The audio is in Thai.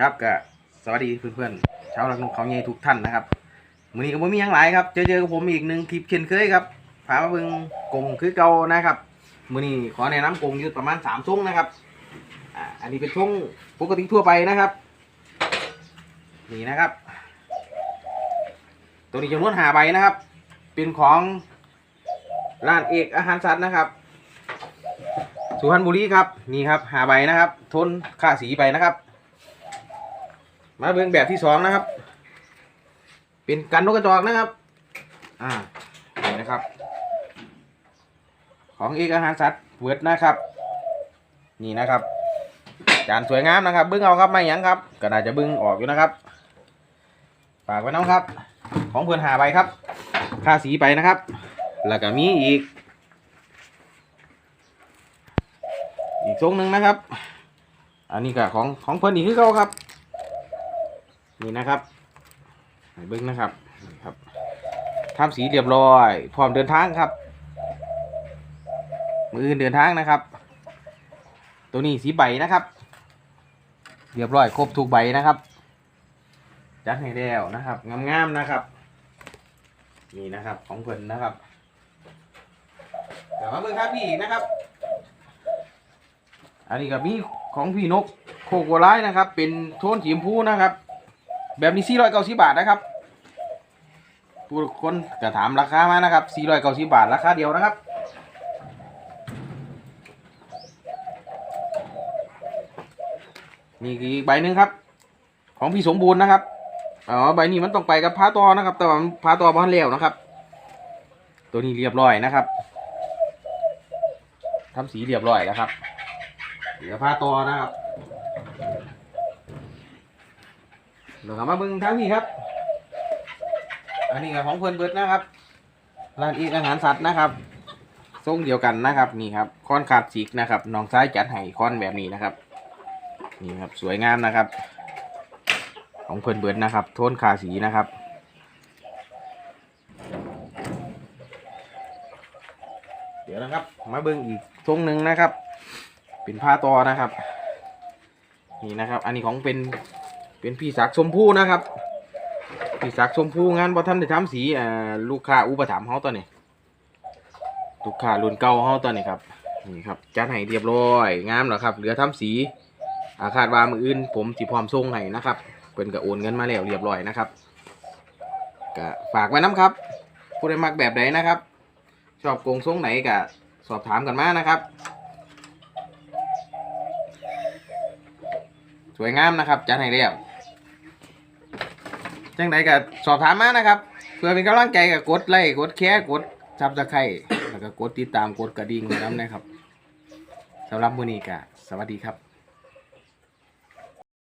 ครับก็สวัสดีเพื่อนๆชาวรักนกเขาใหญ่ทุกท่านนะครับมือนี้ก็บ่มีหยังหลายครับเจอเจอกับผมอีกหนึ่งคลิปเช่นเคยครับพามาเบิ่งกงคือเก่านะครับมือนี้ขอแนะนำกงอยู่ประมาณสามทรงนะครับอ่าอันนี้เป็นทรงปกติทั่วไปนะครับ นี่นะครับ ตัวนี้จำนวนหาใบนะครับ เป็นของร้านเอกอาหารสัตว์นะครับสุพรรณบุรีครับนี่ครับหาใบนะครับ ทนค่าสีไปนะครับ มาเบิ่งแบบที่สองนะครับ เป็นกันนกกระจอกนะครับ อ่านี่นะครับ ของเอกอาหารสัตว์เวิร์ดนะครับ นี่นะครับ จานสวยงามนะครับ เบิ้งเอาครับไม่ยังครับ ก็น่าจะเบิ้งออกอยู่นะครับ ฝากไว้น้องครับ ของเพื่อนหาใบครับ ค่าสีไปนะครับ แล้วก็มีอีก อีกทรงหนึ่งนะครับ อันนี้ก็ของของเพื่อนอีกคือเขาครับ นี่นะครับให้เบิ้งนะครับครับทำสีเรียบร้อย พร้อมเดินทางครับ มืออื่นเดินทางนะครับ ตัวนี้สีใบนะครับ เรียบร้อยครบทุกใบนะครับจัดให้แล้วนะครับงามๆนะครับ นี่นะครับของเพิ่นนะครับเดี๋ยวมาเบิ่งครับพี่นะครับ อันนี้ก็มีของพี่นกโคโกไลนะครับ เป็นโทนสีชมพูนะครับ แบบนี้490บาทนะครับผู้คนก็ถามราคามานะครับ490บาทราคาเดียวนะครับนี่อีกใบหนึ่งครับ ของพี่สมบูรณ์นะครับอ๋อใบนี้มันต้องไปกับพาตอนะครับ แต่ว่าพาตอบ้านเลี้ยวนะครับ ตัวนี้เรียบร้อยนะครับทำสีเรียบร้อยแล้วครับเหลือพาตอนะครับ เดี๋ยวกลับมาเบิ่งทางนี้ครับ อันนี้ก็ของเพื่อนเบิดนะครับ ร้านอีกอาหารสัตว์นะครับทรงเดียวกันนะครับนี่ครับค้อนขาดสีกนะครับน้องซ้ายจัดให้ค้อนแบบนี้นะครับ นี่ครับสวยงามนะครับ ของเพื่อนเบิดนะครับ โทนขาสีนะครับเดี๋ยวนะครับ มาเบิ่งอีกทรงหนึ่งนะครับ เป็นผ้าตอนะครับ นี่นะครับ อันนี้ของเป็น เป็นพี่ศักชมพู่นะครับ พี่ศักชมพู่งานบอท่านได้ทำสีอ่าลูกค้าอุปถัมภ์เฮาตอนนี้ลูกค้ารุ่นเก่าเฮาตอนนี้ครับนี่ครับจัดให้เรียบร้อยงามแล้วครับ เหลือทำสีอาคาดว่ามืออื่น ผมสิพร้อมส่งให้นะครับเพิ่นก็โอนเงินมาแล้วเรียบร้อยนะครับก็ฝากไว้น้ำครับ ผู้ใดมักแบบไหนนะครับ ชอบโกงทรงไหนก็สอบถามกันมานะครับ สวยงามนะครับจัดให้เรียบ จังใดก็สอบถามมานะครับ เพื่อเป็นกำลังใจกับกดไลค์กดแชร์กดซับสไครต์แล้วก็กดติดตามกดกระดิ่งนะครับนะครับสำหรับมื้อนี้ก็สวัสดีครับ